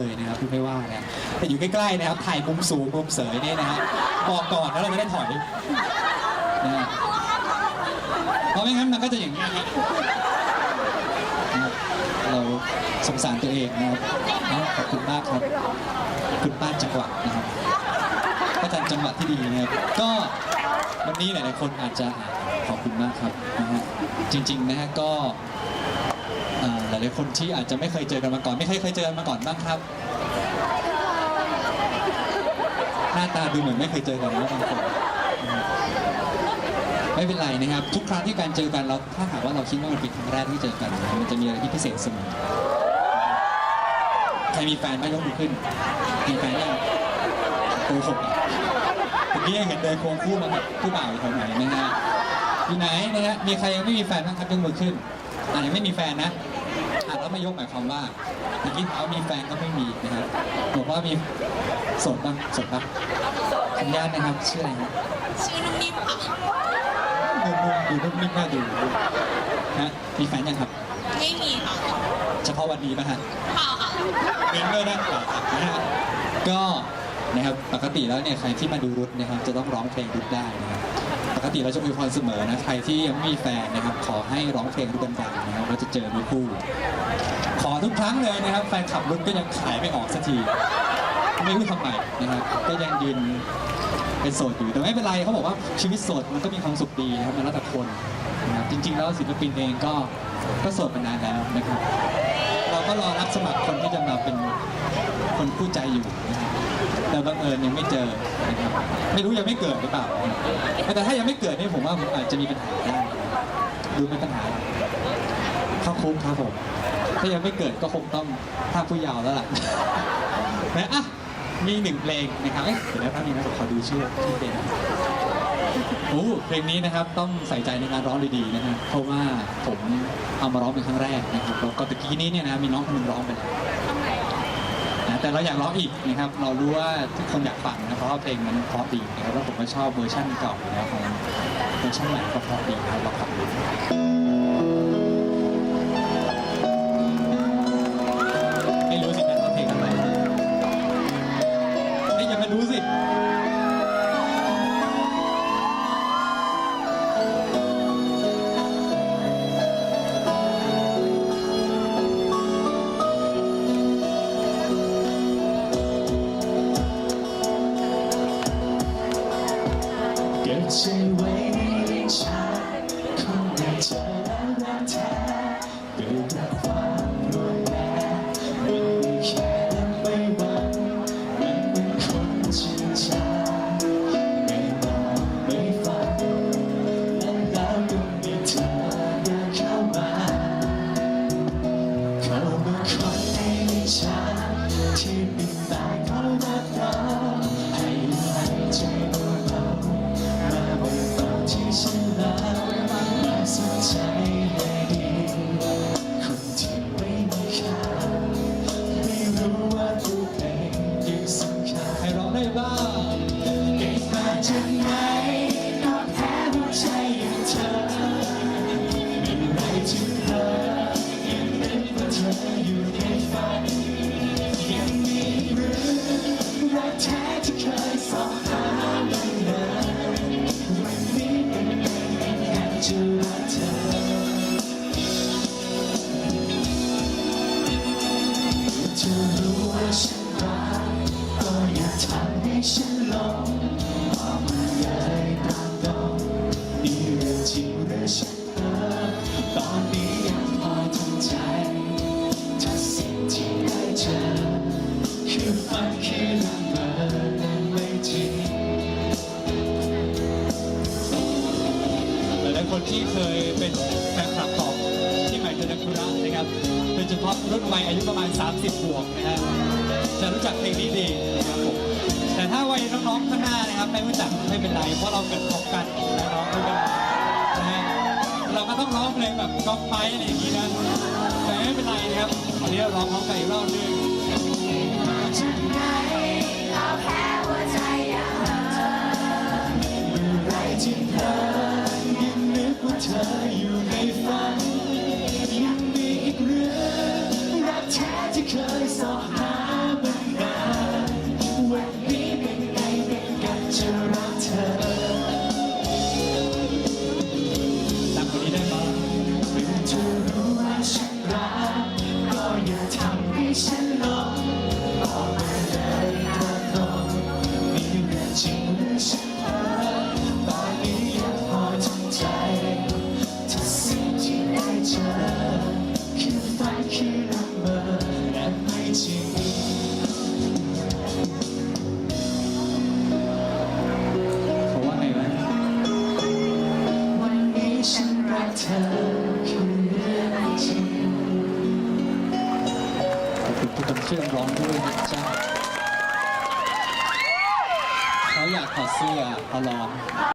เลยนะครับพี่ไม่ว่านะแต่อยู่ใกล้ๆนะครับถ่ายมุมสูงมุมเสยนี่ยนะฮะบอกก่อนแล้วเราไม่ได้ถอยนะฮะเพราะไม่งั้นมันก็จะอย่างนี้ครับนะครับเราสงสารตัวเองนะครับขอบคุณมากครับคุณป้าจังหวะนะครับก็จันจังหวะที่ดีนะครับก็วันนี้หลายๆคนอาจจะขอบคุณมากครับนะฮะจริงๆนะฮะก็ อ่าหลายๆคนที่อาจจะไม่เคยเจอกันมาก่อน ไม่เคยเคยเจอกันมาก่อนบ้างครับ หน้าตาดูเหมือนไม่เคยเจอกันนะบางคนไม่เป็นไรนะครับ ทุกครั้งที่การเจอกันเราถ้าหากว่าเราคิดว่ามันเป็นครั้งแรกที่เจอกันมันจะมีอะไรที่พิเศษเสมอใครมีแฟนไม่ยกมือขึ้นมีแฟนยังโกหกอะเมื่อกี้เห็นเดินควงคู่มากับผู้บ่าวอยู่แถวไหนนะฮะอยู่ไหนนะฮะมีใครยังไม่มีแฟนบ้างครับยกมือขึ้น อะยังไม่มีแฟนนะอะแล้วมายกหมายความว่าเมื่อกี้ถามว่ามีแฟนก็ไม่มีนะครับบอกว่ามีโสดบ้างโสดบ้างขออนุญาตนะครับชื่ออะไรครับชื่อนุ่มนิ่มค่ะดูนุ่มดูนุ่มนิ่มน่าดูนะมีแฟนยังครับ ไม่มีค่ะเฉพาะวันนี้ป่ะฮะเปล่าค่ะเงินด้วยนะเปล่าครับนะฮะก็นะครับปกติแล้วเนี่ยใครที่มาดูรุดนะครับจะต้องร้องเพลงรุดได้นะครับป กติเราจะอวยพรเสมอนะ ใครที่ยังไม่มีแฟนนะครับ ขอให้ร้องเพลงรุดดังๆนะครับเราจะเจอมีคู่ ขอทุกครั้งเลยนะครับ แฟนขับรุดก็ยังขายไม่ออกสักที ไม่รู้ทำไมนะครับ ก็ยังยืนเป็นโสดอยู่ แต่ไม่เป็นไรเขาบอกว่าชีวิตโสดมันก็มีความสุขดีนะครับมันแล้วแต่คนนะครับจริง ๆ แล้วศิลปินเองก็ก็โสดมานานแล้วนะครับ เราก็รอรับสมัครคนที่จะมาเป็นคนคู่ใจอยู่นะครับ แต่บังเอิญยังไม่เจอนะครับไม่รู้ยังไม่เกิดหรือเปล่า แต่ถ้ายังไม่เกิดนี่ผมว่าผมอาจจะมีปัญหาได้ดูเป็นปัญหาเข้าคุกครับผมถ้ายังไม่เกิดก็คงต้องภาคผู้ยาวแล้วล่ะนะอะมีหนึ่งเพลงนะครับเอ๊ะเดี๋ยวนะแป๊บนึงนะผมขอดูชื่อชื่อเพลงโอ้เพลงนี้นะครับต้องใส่ใจในการร้องดีๆนะฮะเพราะว่าผมเอามาร้องเป็นครั้งแรกนะครับแล้วก็ตะกี้นี้เนี่ยนะมีน้องคนหนึงร้องไปแล้ว แต่เราอยากร้องอีกนะครับ เรารู้ว่าทุกคนอยากฟังนะเพราะว่าเพลงมันเพราะดีนะครับแล้วผมก็ชอบเวอร์ชันเก่าอยู่แล้วของเวอร์ชันใหม่ก็เพราะดีนะครับเราฟังดู เจะรักเธอเธอรู้ว่าฉันรักก็อย่าทำให้ฉันหลงออกมาเลยตามตรงนี่เรื่องจริงหรือฉันเพ้อตอนนี้ยังพอทำใจถ้าสิ่งที่ได้เจอคือฝันคือละ คนที่เคยเป็นแฟนคลับของที่ใหม่เจริญคุระนะครับโดยเฉพาะรุ่นวัยอายุประมาณ 30 บวกนะฮะจะรู้จักเพลงนี้ดีนะครับผมแต่ถ้าวัยน้องๆข้างหน้านะครับไม่รู้จักไม่เป็นไร เพราะเราเกิดพร้อมกันนะน้องไม่เป็นนะฮะเราก็ต้องร้องเพลงแบบก๊อปไพอะไรอย่างนี้นะแต่ไม่เป็นไรนะครับวันนี้เราร้องร้อมกันอีกรอบหนึง ฉันเขาว่าไงนกเธอคือเรื่องจริงขอบคุณผู้ชมที่ร้องด้วยนะจ๊ะ 好酥啊，好冷啊。